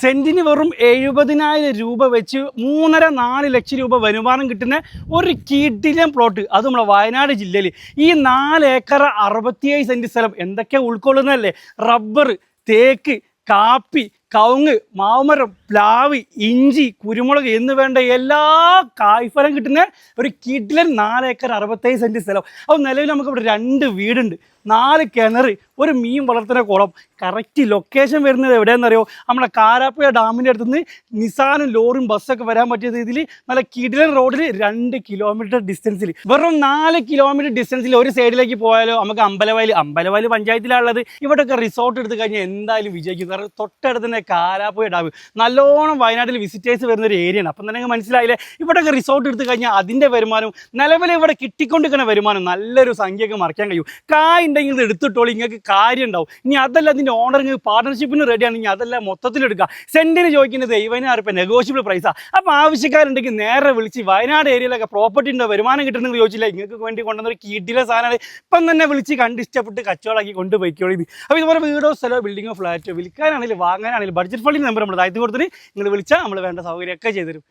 സെന്റിന് വെറും എഴുപതിനായിരം രൂപ വെച്ച് മൂന്നര നാല് ലക്ഷം രൂപ വരുമാനം കിട്ടുന്ന ഒരു കിടിലൻ പ്ലോട്ട് അത് നമ്മുടെ വയനാട് ജില്ലയിൽ ഈ നാല് ഏക്കർ അറുപത്തിയേഴ് സെന്റ് സ്ഥലം എന്തൊക്കെ ഉൾക്കൊള്ളുന്നതല്ലേ? റബ്ബർ തേക്ക് കാപ്പി കവുങ്ങ് മാവുമരം പ്ലാവ് ഇഞ്ചി കുരുമുളക് എന്ന് വേണ്ട എല്ലാ കായ്ഫലം കിട്ടുന്ന ഒരു കിഡിലൻ നാല് ഏക്കർ അറുപത്തേഴ് സെന്റ് സ്ഥലം. അപ്പോൾ നിലവിൽ നമുക്ക് ഇവിടെ രണ്ട് വീടുണ്ട്. നാല് കിണർ ഒരു മീൻ വളർത്തുന്ന കുളം. കറക്റ്റ് ലൊക്കേഷൻ വരുന്നത് എവിടെയെന്നറിയോ നമ്മുടെ കാരാപ്പുഴ ഡാമിന്റെ അടുത്തുനിന്ന് നിസാനും ലോറും ബസ്സൊക്കെ വരാൻ പറ്റിയ രീതിയിൽ നല്ല കിടിലൻ റോഡിൽ രണ്ട് കിലോമീറ്റർ ഡിസ്റ്റൻസിൽ വെറും നാല് കിലോമീറ്റർ ഡിസ്റ്റൻസിൽ ഒരു സൈഡിലേക്ക് പോയാലോ നമുക്ക് അമ്പലവയൽ അമ്പലവയൽ പഞ്ചായത്തിലാണുള്ളത്. ഇവിടെയൊക്കെ റിസോർട്ട് എടുത്ത് കഴിഞ്ഞാൽ എന്തായാലും വിജയിക്കും. കാരണം തൊട്ടടുത്ത് തന്നെ കാരാപ്പുഴ ഡാം. നല്ലോണം വയനാട്ടിൽ വിസിറ്റേഴ്സ് വരുന്ന ഒരു ഏരിയയാണ് അപ്പം തന്നെ മനസ്സിലായില്ലേ? ഇവിടെയൊക്കെ റിസോർട്ട് എടുത്തു കഴിഞ്ഞാൽ അതിന്റെ വരുമാനവും നിലവിൽ ഇവിടെ കിട്ടിക്കൊണ്ടിരിക്കുന്ന വരുമാനം നല്ലൊരു സംഖ്യയൊക്കെ മറിക്കാൻ കഴിയും. കായ് ഉണ്ടെങ്കിൽ ഇത് എടുത്തിട്ടോളി ഇങ്ങൾക്ക് കാര്യം ഉണ്ടാവും. ഇനി അതല്ല അതിന്റെ ഓണറിങ് നിങ്ങൾക്ക് പാർട്ണർഷിപ്പിന് റെഡിയാണ് ഇനി അതല്ല മൊത്തത്തിൽ എടുക്കുക. സെന്റിന് ചോദിക്കുന്നത് ദൈവനാറ് ഇപ്പം നെഗോഷ്യബിൾ പ്രൈസാണ് അപ്പോൾ ആവശ്യക്കാരുണ്ടെങ്കിൽ നേരെ വിളിച്ച് വയനാട് ഏരിയയിലൊക്കെ പ്രോപ്പർട്ടി ഉണ്ടോ വരുമാനം കിട്ടുന്നെങ്കിൽ ചോദിച്ചില്ല. ഇങ്ങൾക്ക് വേണ്ടി കൊണ്ടുവന്ന ഒരു കീട്ടിലെ സാധനമാണ്. ഇപ്പം തന്നെ വിളിച്ച് കണ്ടിഷ്ടപ്പെട്ട് കച്ചവടമാക്കി കൊണ്ടുപോയിക്കോളി അപ്പോൾ ഇതുപോലെ വീടോ സ്ഥലമോ ബിൽഡിങ്ങോ ഫ്ലാറ്റോ വിൽക്കാനാണെങ്കിലും വാങ്ങാനാണെങ്കിലും ബഡ്ജറ്റ് ഫണ്ടിന്റെ നമ്പർ നമ്മൾ താഴ്ത്തി കൊടുത്തിട്ട് നിങ്ങൾ വിളിച്ചാൽ നമ്മൾ വേണ്ട സൗകര്യമൊക്കെ ചെയ്തു തരും